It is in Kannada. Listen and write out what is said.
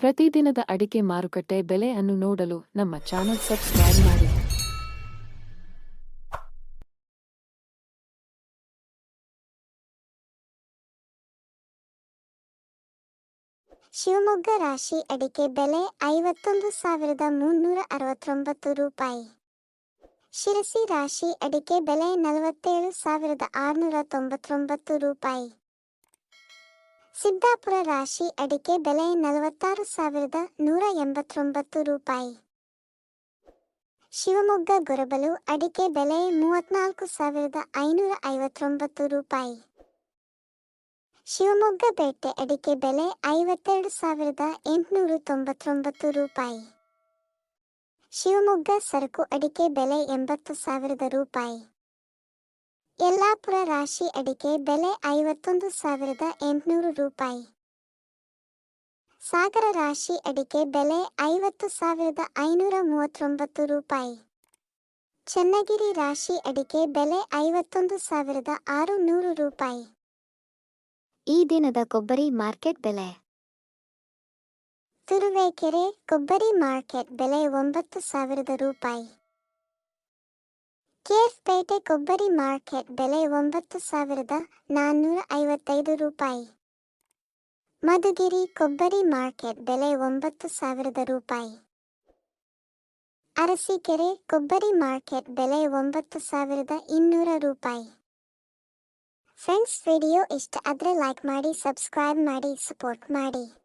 ಪ್ರತಿದಿನದ ಅಡಿಕೆ ಮಾರುಕಟ್ಟೆ ಬೆಲೆ ಅನ್ನು ನೋಡಲು ನಮ್ಮ ಚಾನೆಲ್ ಸಬ್ಸ್ಕ್ರೈಬ್ ಮಾಡಿ. ಶಿವಮೊಗ್ಗ ರಾಶಿ ಅಡಿಕೆ ಬೆಲೆ ಐವತ್ತೊಂದು ಸಾವಿರದ ಮುನ್ನೂರ ಅರವತ್ತೊಂಬತ್ತು ರೂಪಾಯಿ. ಶಿರಸಿ ರಾಶಿ ಅಡಿಕೆ ಬೆಲೆ ನಲವತ್ತೇಳು ಸಾವಿರದ ಆರುನೂರ ತೊಂಬತ್ತೊಂಬತ್ತು ರೂಪಾಯಿ. ಸಿದ್ದಾಪುರ ರಾಶಿ ಅಡಿಕೆ ಬೆಲೆ ನಲವತ್ತಾರು ಸಾವಿರದ ನೂರ ಎಂಬತ್ತೊಂಬತ್ತು ರೂಪಾಯಿ. ಶಿವಮೊಗ್ಗ ಗೊರಬಲು ಅಡಿಕೆ ಬೆಲೆ ಮೂವತ್ನಾಲ್ಕು ಸಾವಿರದ ಐನೂರ ಐವತ್ತೊಂಬತ್ತು ರೂಪಾಯಿ. ಶಿವಮೊಗ್ಗ ಬೇಟೆ ಅಡಿಕೆ ಬೆಲೆ ಐವತ್ತೆರಡು ಸಾವಿರದ ಎಂಟುನೂರ ತೊಂಬತ್ತೊಂಬತ್ತು ರೂಪಾಯಿ. ಶಿವಮೊಗ್ಗ ಸರಕು ಅಡಿಕೆ ಬೆಲೆ ಎಂಬತ್ತು ಸಾವಿರದ ರೂಪಾಯಿ. ಯಲ್ಲಾಪುರ ರಾಶಿ ಅಡಿಕೆ ಬೆಲೆ ಐವತ್ತೊಂದು ಸಾವಿರದ ಎಂಟುನೂರು ರೂಪಾಯಿ. ಸಾಗರ ರಾಶಿ ಅಡಿಕೆ ಬೆಲೆ ಐವತ್ತು ಸಾವಿರದ ಐನೂರ ಮೂವತ್ತೊಂಬತ್ತು ರೂಪಾಯಿ. ಚನ್ನಗಿರಿ ರಾಶಿ ಅಡಿಕೆ ಬೆಲೆ ಐವತ್ತೊಂದು ಸಾವಿರದ ಆರು ನೂರು ರೂಪಾಯಿ. ಈ ದಿನದ ಕೊಬ್ಬರಿ ಮಾರ್ಕೆಟ್ ಬೆಲೆ. ತುರುವೇಕೆರೆ ಕೊಬ್ಬರಿ ಮಾರ್ಕೆಟ್ ಬೆಲೆ ಒಂಬತ್ತು ಸಾವಿರದ ರೂಪಾಯಿ. ಕೇರ್ಪೇಟೆ ಕೊಬ್ಬರಿ ಮಾರ್ಕೆಟ್ ಬೆಲೆ ಒಂಬತ್ತು ಸಾವಿರದ ನಾನ್ನೂರ ಐವತ್ತೈದು ರೂಪಾಯಿ. ಮಧುಗಿರಿ ಕೊಬ್ಬರಿ ಮಾರ್ಕೆಟ್ ಬೆಲೆ ಒಂಬತ್ತು ಸಾವಿರದ ರೂಪಾಯಿ. ಅರಸೀಕೆರೆ ಕೊಬ್ಬರಿ ಮಾರ್ಕೆಟ್ ಬೆಲೆ ಒಂಬತ್ತು ಸಾವಿರದ ಇನ್ನೂರ ರೂಪಾಯಿ. ಫ್ರೆಂಡ್ಸ್, ವಿಡಿಯೋ ಇಷ್ಟ ಆದರೆ ಲೈಕ್ ಮಾಡಿ, ಸಬ್ಸ್ಕ್ರೈಬ್ ಮಾಡಿ, ಸಪೋರ್ಟ್ ಮಾಡಿ.